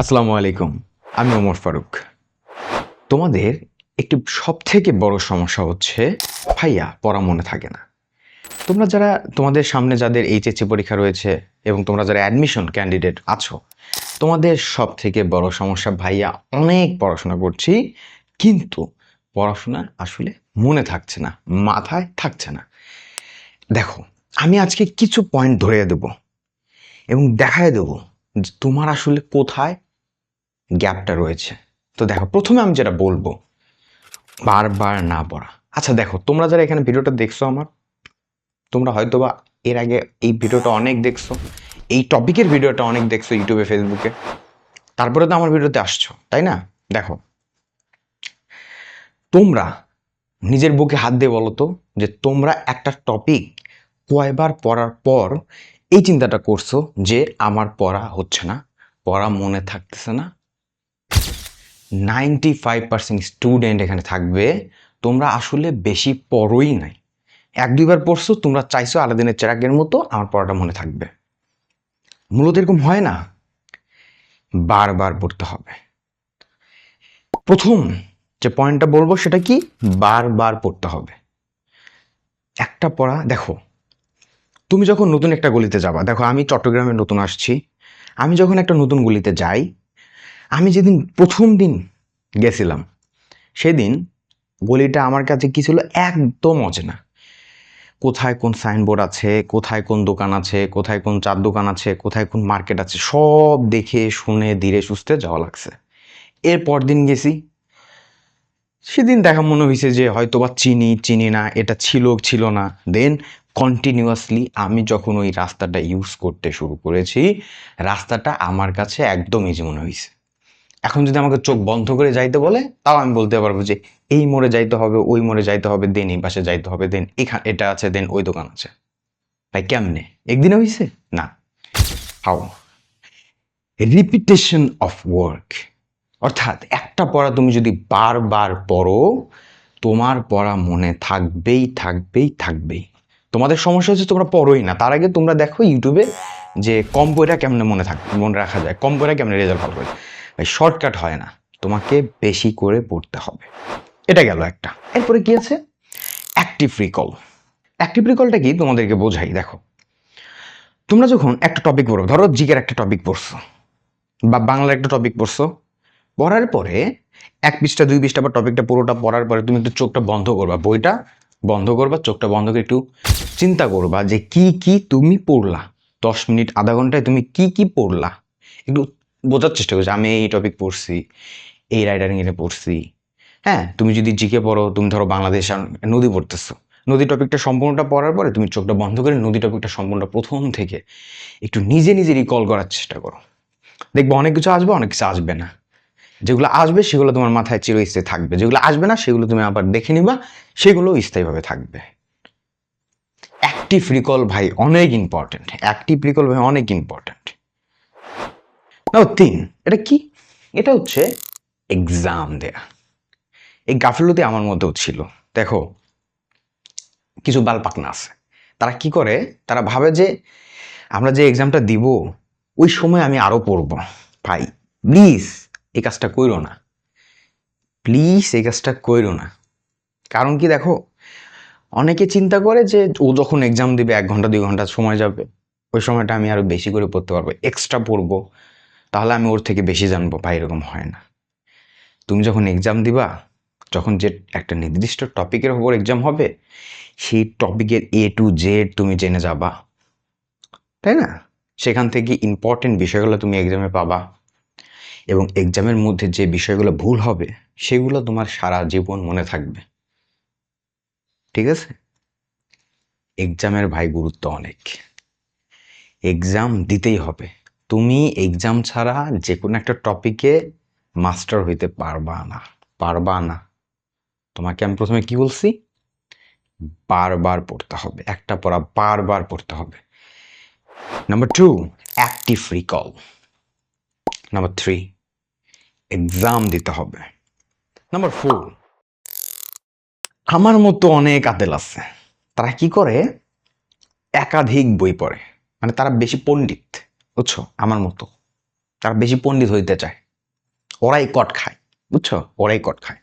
আসসালামু আলাইকুম, আমি ওমর ফারুক। তোমাদের একটি সব থেকে বড় সমস্যা হচ্ছে, ভাইয়া পড়া মনে থাকে না। তোমরা যারা তোমাদের সামনে যাদের এইচএসসি পরীক্ষা রয়েছে এবং তোমরা যারা অ্যাডমিশন ক্যান্ডিডেট আছো, তোমাদের সব থেকে বড় সমস্যা, ভাইয়া অনেক পড়াশোনা করছি, কিন্তু পড়াশোনা আসলে মনে থাকছে না, মাথায় থাকছে না। দেখো, আমি আজকে কিছু পয়েন্ট ধরে দেব এবং দেখায় দেবো তোমার আসলে কোথায় গ্যাপটা রয়েছে। তো দেখো, প্রথমে আমি যেটা বলব, বারবার না পড়া। আচ্ছা দেখো, তোমরা যারা এখানে ভিডিওটা দেখছ আমার, তোমরা হয়তো বা এর আগে এই ভিডিওটা অনেক দেখছ, এই টপিকের ভিডিওটা অনেক দেখছ ইউটিউবে, ফেসবুকে। তারপরে তো আমার ভিডিওতে আসছো, তাই না? দেখো, তোমরা নিজের বুকে হাত দিয়ে বলো তো যে তোমরা একটা টপিক কয়বার পড়ার পর এই চিন্তাটা করছ যে আমার পড়া হচ্ছে না, পড়া মনে থাকতেছে না নাইনটি ফাইভ পার্সেন্ট স্টুডেন্ট এখানে থাকবে। তোমরা আসলে বেশি পড়োই নাই। এক, দুইবার পড়ছো, তোমরা চাইছো আলাদিনের চেরাগের মতো আমার পড়াটা মনে থাকবে। মূলত এরকম হয় না। বারবার পড়তে হবে। প্রথম যে পয়েন্টটা বলব সেটা কি? বারবার পড়তে হবে। একটা পড়া, দেখো, তুমি যখন নতুন একটা গলিতে যাবা, দেখো আমি চট্টগ্রামে নতুন আসছি। আমি যখন একটা নতুন গলিতে যাই আমি যেদিন প্রথম দিন গেছিলাম, সেদিন গলিটা আমার কাছে কি ছিল একদম অচেনা। কোথায় কোন সাইনবোর্ড আছে, কোথায় কোন দোকান আছে, কোথায় কোন চার দোকান আছে, কোথায় কোন মার্কেট আছে, সব দেখে, শুনে, ধীরে, সুস্থে যাওয়া লাগছে। এরপর দিন গেছি। সেদিন দেখা মনে হয়েছে যে হয়তো বা চিনি চিনি না, এটা ছিল ছিল না। দেন কন্টিনিউয়াসলি আমি যখন ওই রাস্তাটা ইউজ করতে শুরু করেছি, রাস্তাটা আমার কাছে একদম ইজি মনে হয়েছে। এখন যদি আমাকে চোখ বন্ধ করে যাইতে বলে, তাও আমি বলতে পারব যে, এই মোড়ে যাইতে হবে, ওই মোড়ে যাইতে হবে, দেন এই পাশে যাইতে হবে, দেন এখানে এটা আছে, দেন ওই দোকান আছে। ভাই, কেমনে? একদিনে হয়েছে না। হাও। রিপিটেশন অফ ওয়ার্ক অর্থাৎ একটা পড়া তুমি যদি বারবার পড়ো, তোমার পড়া মনে থাকবেই থাকবেই থাকবেই। তোমাদের সমস্যা হচ্ছে তোমরা পড়োই না। তার আগে তোমরা দেখো ইউটিউবে যে কম বইটা কেমনে মনে থাক, মনে রাখা যায়, কম বইটা কেমনে রেজাল্ট ভালো করে। শর্টকাট হয় না। তোমাকে বেশি করে পড়তে হবে। এটা গেল একটা। এরপরে কি আছে? অ্যাক্টিভ রিকল অ্যাক্টিভ রিকলটা কি? তোমাদেরকে বোঝাই। দেখো, তোমরা যখন একটা টপিক পড়ো, ধরো জিকের একটা টপিক পড়ছো বা বাংলার একটা টপিক পড়ছো, পড়ার পরে এক পৃষ্ঠা, দুই পৃষ্ঠা বা টপিকটা পুরোটা পড়ার পরে তুমি একটু চোখটা বন্ধ করবা, বইটা বন্ধ করবা, চোখটা বন্ধ করে একটু চিন্তা করবা যে কি কি তুমি পড়লা। দশ মিনিট, আধা ঘন্টায় তুমি কি কি পড়লা? একটু বোঝার চেষ্টা করছ, আমি এই টপিক পড়ছি, এই রাইটারিং এটা পড়ছি। হ্যাঁ তুমি যদি জিকে পড়ো, তুমি ধরো বাংলাদেশ নদী পড়তেছো। নদী টপিকটা সম্পূর্ণটা পড়ার পরে তুমি চোখটা বন্ধ করে নদী টপিকটা সম্পূর্ণ প্রথম থেকে একটু নিজে নিজে রিকল করার চেষ্টা করো। দেখব অনেক কিছু আসবে, অনেক কিছু আসবে না। যেগুলো আসবে, সেগুলো তোমার মাথায় চিরস্থায়ী থাকবে। যেগুলো আসবে না, সেগুলো তুমি আবার দেখে নিবা সেগুলো স্থায়ীভাবে থাকবে। অ্যাক্টিভ রিকল ভাই অনেক ইম্পর্ট্যান্ট অ্যাক্টিভ রিকল ভাই অনেক ইম্পর্ট্যান্ট নাও, তিন। এটা কি? এটা হচ্ছে এক্সাম দেয়া। এই গাফিলতি আমার মধ্যেও ছিল। দেখো, কিছু বাল পাকনা আছে। তারা কি করে? তারা ভাবে যে আমরা যে এক্সামটা দিব, ওই সময় আমি আরও পড়ব। ভাই প্লিজ এই কাজটা কইরো না। প্লিজ এই কাজটা কইরো না। কারণ কি দেখো, অনেকে চিন্তা করে যে ও যখন এক্সাম দিবে, এক ঘণ্টা, দুই ঘণ্টা সময় যাবে, ওই সময়টা আমি আরও বেশি করে পড়তে পারব এক্সট্রা পড়ব। তাহলে আমি ওর থেকে বেশি জানব বা এরকম হয় না। তুমি যখন এক্সাম দিবা, যখন যে একটা নির্দিষ্ট টপিকের ওপর এক্সাম হবে, সেই টপিকের এ টু জেড তুমি জেনে যাবা। তাই না? সেখান থেকে ইম্পর্টেন্ট বিষয়গুলো তুমি এক্সামে পাবা। এবং এক্সামের মধ্যে যে বিষয়গুলো ভুল হবে, সেগুলো তোমার সারা জীবন মনে থাকবে। ঠিক আছে? এক্সামের ভাই, গুরুত্ব অনেক। এক্সাম দিতেই হবে। তুমি এক্সাম ছাড়া যে কোনো একটা টপিকে মাস্টার হইতে পারবা না পারবা না। তোমাকে আমি প্রথমে কি বলছি? বারবার পড়তে হবে, একটা পড়া বারবার পড়তে হবে। Number two active recall number three exam দিতে হবে। নাম্বার ফোর আমার মতো অনেক আদেল আছে, তারা কি করে? একাধিক বই পড়ে মানে তারা বেশি পণ্ডিত। বুঝছ? আমার মতো। তারা বেশি পণ্ডিত হইতে চায়। ওরাই কট খায়, বুঝছ? ওরাই কট খায়।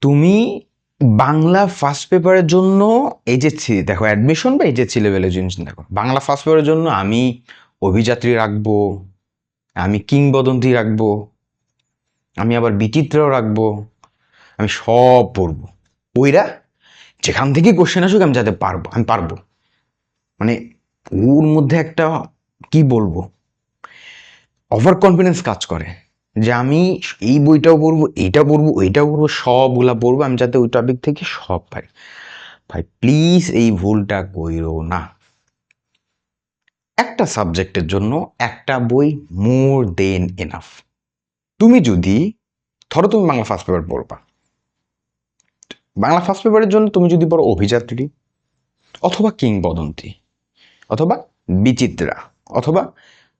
তুমি বাংলা ফার্স্ট পেপারের জন্য এই যে ছি- দেখো অ্যাডমিশন বা এই যে লেভেলের জিনিস দেখো। বাংলা ফার্স্ট পেপারের জন্য আমি অভিযাত্রী রাখব, আমি কিংবদন্তি রাখব, আমি আবার বিচিত্রাও রাখব, আমি সব পড়ব। ওইরা যেখান থেকে কোশ্চেন আসুক আমি যাতে পারব, আমি পারব। মানে ওর মধ্যে একটা কি বলব? ওভার কনফিডেন্স কাজ করে। যে আমি এই বইটাও পড়ব, এইটা পড়ব ওইটাও পড়ব, সবগুলা পড়ব, আমি যাতে ওই টপিক থেকে সব পাই ভাই প্লিজ এই ভুলটা কইরো না। একটা সাবজেক্টের জন্য একটা বই মোর দেন এনাফ তুমি যদি, ধরো তুমি বাংলা ফার্স্ট পেপার পড়বা। বাংলা ফার্স্ট পেপারের জন্য তুমি যদি পড়ো অভিযাত্রী, অথবা কিংবদন্তি, অথবা বিচিত্রা। অথবা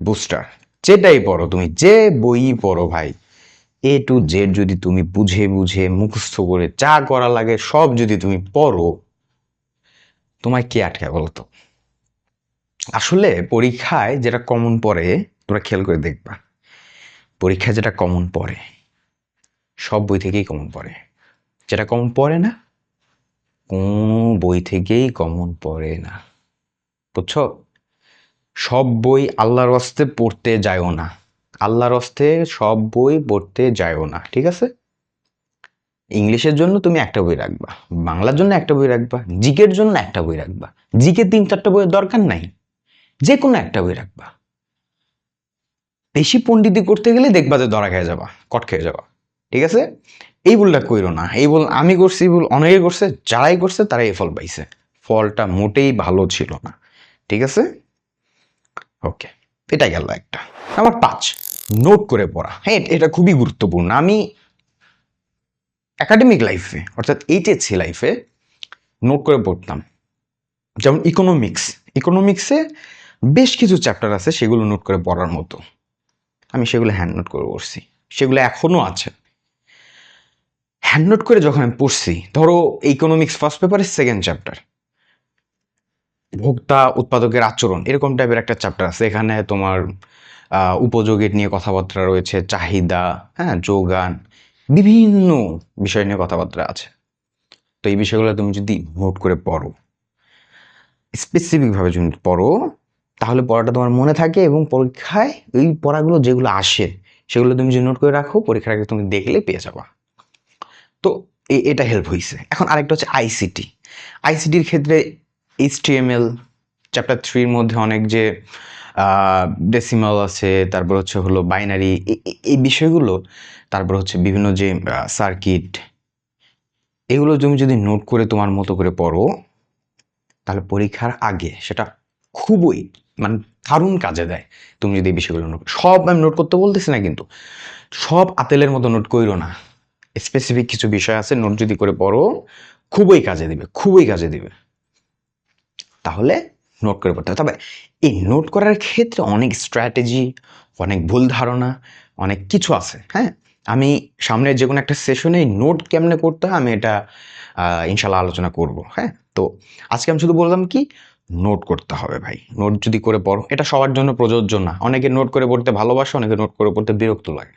বুস্টার। যেটাই পড়ো, তুমি যে বই পড়ো ভাই এ টু জেড যদি তুমি বুঝে বুঝে মুখস্থ করে যা করা লাগে সব যদি তুমি পড়ো, তোমায় কে আটকায় বলো তো? আসলে পরীক্ষায় যেটা কমন পড়ে, তোমরা খেয়াল করে দেখবা, পরীক্ষায় যেটা কমন পড়ে, সব বই থেকেই কমন পড়ে। যেটা কমন পড়ে না, কোনো বই থেকেই কমন পড়ে না। বুঝছ? সব বই আল্লাহর অস্তে পড়তে যায়ও না। আল্লাহর অস্তে সব বই পড়তে যায়ও না, ঠিক আছে? ইংলিশের জন্য তুমি একটা বই রাখবা, বাংলার জন্য একটা বই রাখবা, জিকের জন্য একটা বই রাখবা, জিকে তিন চারটা বইয়ের দরকার নাই যে কোনো একটা বই রাখবা। বেশি পণ্ডিতি করতে গেলে দেখবা যে ধরা খেয়ে যাবা, কট খেয়ে যাবা, ঠিক আছে? এই ভুলটা কইরো না, এই ভুল আমি করছি ভুল অনেকেই করছে, যারাই করছে তারাই এই ফল পাইছে, ফলটা মোটেই ভালো ছিল না, ঠিক আছে? ওকে এটা গেল একটা। আমার পাঁচ নোট করে পড়া। হ্যাঁ এটা খুবই গুরুত্বপূর্ণ। আমি একাডেমিক লাইফে অর্থাৎ এইচএসসি লাইফে নোট করে পড়তাম। যেমন ইকোনমিক্স ইকোনমিক্সে বেশ কিছু চ্যাপ্টার আছে সেগুলো নোট করে পড়ার মতো। আমি সেগুলো হ্যান্ড নোট করে পড়ছি। সেগুলো এখনও আছে। হ্যান্ড নোট করে যখন আমি পড়ছি, ধরো ইকোনমিক্স ফার্স্ট পেপারের সেকেন্ড চ্যাপ্টার ভোক্তা উৎপাদকের আচরণ, এরকম টাইপের একটা চ্যাপ্টার আছে। এখানে তোমার উপযোগের নিয়ে কথাবার্তা রয়েছে, চাহিদা হ্যাঁ যোগান, বিভিন্ন বিষয় নিয়ে কথাবার্তা আছে। তো এই বিষয়গুলো তুমি যদি নোট করে পড়ো স্পেসিফিকভাবে যদি পড়ো, তাহলে পড়াটা তোমার মনে থাকে এবং পরীক্ষায় ওই পড়াগুলো যেগুলো আসে, সেগুলো তুমি যদি নোট করে রাখো, পরীক্ষার আগে তুমি দেখলে পেয়ে যাবা। তো এটা হেল্প হয়েছে এখন আরেকটা হচ্ছে আইসিটি আইসিটির ক্ষেত্রে এইচটিএমএল চ্যাপ্টার থ্রির মধ্যে অনেক যে ডেসিমাল আছে, তারপর হচ্ছে হলো বাইনারি এই বিষয়গুলো, তারপর হচ্ছে বিভিন্ন যে সার্কিট এগুলো তুমি যদি নোট করে তোমার মতো করে পড়ো, তাহলে পরীক্ষার আগে সেটা খুবই মানে দারুণ কাজে দেয়। তুমি যদি এই বিষয়গুলো নোট সব আমি নোট করতে বলতেছি না কিন্তু, সব আতেলের মতো নোট কইরো না। স্পেসিফিক কিছু বিষয় আছে নোট যদি করে পড়ো, খুবই কাজে দিবে, খুবই কাজে দিবে। তাহলে নোট করে পড়তে হবে। তবে এই নোট করার ক্ষেত্রে অনেক স্ট্র্যাটেজি অনেক ভুল ধারণা, অনেক কিছু আছে হ্যাঁ? আমি সামনে যে কোনো একটা সেশনে নোট কেমনে করতে হয় আমি এটা ইনশাল্লাহ আলোচনা করব হ্যাঁ? তো আজকে আমি শুধু বললাম কি নোট করতে হবে ভাই। নোট যদি করে পড়ো, এটা সবার জন্য প্রযোজ্য না। অনেকে নোট করে পড়তে ভালোবাসে, অনেকে নোট করে পড়তে বিরক্ত লাগে।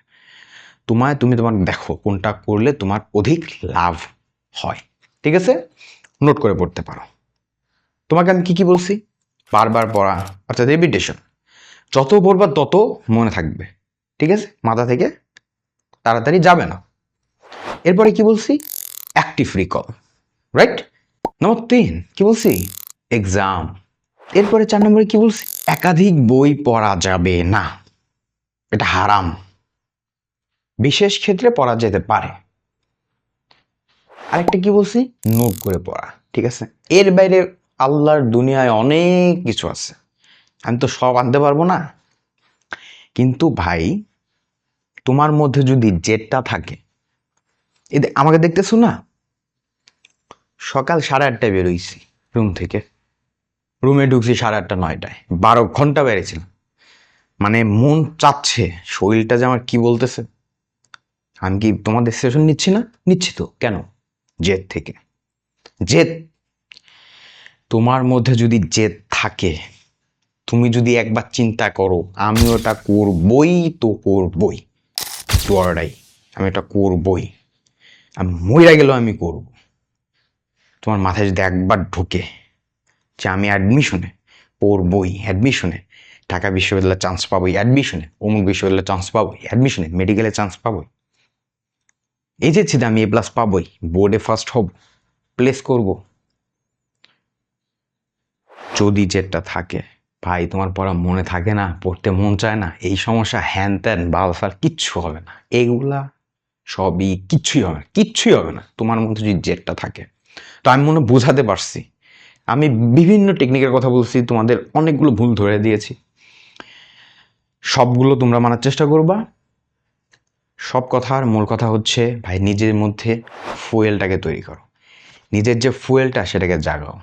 তোমায়, তুমি তোমার, দেখো কোনটা করলে তোমার অধিক লাভ হয়। ঠিক আছে? নোট করে পড়তে পারো। তোমাকে আমি কি কি বলছি? বারবার পড়া, অর্থাৎ রেপিটেশন যত পড়বা তত মনে থাকবে, ঠিক আছে? মাথা থেকে তাড়াতাড়ি যাবে না। এরপরে কি বলছি? অ্যাক্টিভ রিকল রাইট নম্বর তিন, কি বলছি? এক্সাম এরপরে চার নম্বরে কি বলছি? একাধিক বই পড়া যাবে না। এটা হারাম। বিশেষ ক্ষেত্রে পড়া যেতে পারে। আরেকটা কি বলছি? নোট করে পড়া, ঠিক আছে? এর বাইরে আল্লাহর দুনিয়ায় অনেক কিছু আছে। আমি তো সব আনতে পারব না। কিন্তু ভাই, তোমার মধ্যে যদি জেদটা থাকে এতে আমাকে দেখতেছো না? সকাল সাড়ে আটটায় বেরোইছি রুম থেকে। রুমে ঢুকছি সাড়ে আটটা, নয়টায়। বারো ঘণ্টা বেড়েছিলাম। মানে মন চাচ্ছে, শরীরটা যে আমার কি বলতেছে। আমি কি তোমাদের সেশন নিচ্ছি না? নিচ্ছি তো। কেন? জেদ থেকে। জেদ তোমার মধ্যে যদি জেদ থাকে, তুমি যদি একবার চিন্তা করো আমি ওটা করবই তো করবই তোরাই আমি এটা করবই, আমি মইরা গেলেও আমি করব। তোমার মাথায় যদি একবার ঢুকে যে আমি অ্যাডমিশনে পড়বই অ্যাডমিশনে ঢাকা বিশ্ববিদ্যালয়ে চান্স পাবোই অ্যাডমিশনে অমুক বিশ্ববিদ্যালয়ে চান্স পাবোই অ্যাডমিশনে মেডিকেলে চান্স পাবোই। এই যে আমি এ প্লাস পাবোই বোর্ডে ফার্স্ট হব প্লেস করব। যদি যেটা থাকে, ভাই তোমার পড়া মনে থাকে না, পড়তে মন চায় না, এই সমস্যা হ্যান ত্যান বালসার কিচ্ছু হবে না। এগুলা সবই কিচ্ছুই হবে না, কিচ্ছুই হবে না, তোমার মধ্যে যদি জেটটা থাকে। তো আমি মনে বোঝাতে পারছি। আমি বিভিন্ন টেকনিকের কথা বলছি, তোমাদের অনেকগুলো ভুল ধরে দিয়েছি। সবগুলো তোমরা মানার চেষ্টা করবা। সব কথার মূল কথা হচ্ছে, ভাই নিজের মধ্যে ফুয়েলটাকে তৈরি করো। নিজের যে ফুয়েলটা সেটাকে জাগাও।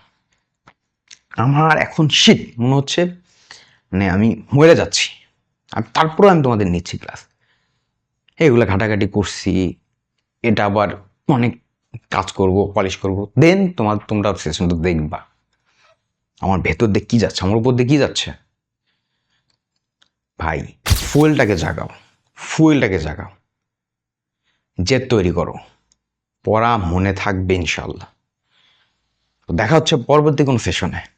আমার এখন শীত মনে হচ্ছে মানে আমি মরে যাচ্ছি। আর তারপরেও আমি তোমাদের নিচ্ছি ক্লাস এগুলো ঘাটাঘাটি করছি, এটা আবার অনেক কাজ করব পলিশ করব। দেন তোমার, তোমরা সেশনটা দেখবা। আমার ভেতর দিয়ে কী যাচ্ছে? আমার উপর দিয়ে কী যাচ্ছে? ভাই, ফুয়েলটাকে জাগাও। ফুয়েলটাকে জাগাও। জেদ তৈরি করো। পড়া মনে থাকবে ইনশাল্লাহ দেখা হচ্ছে পরবর্তী কোনো সেশনে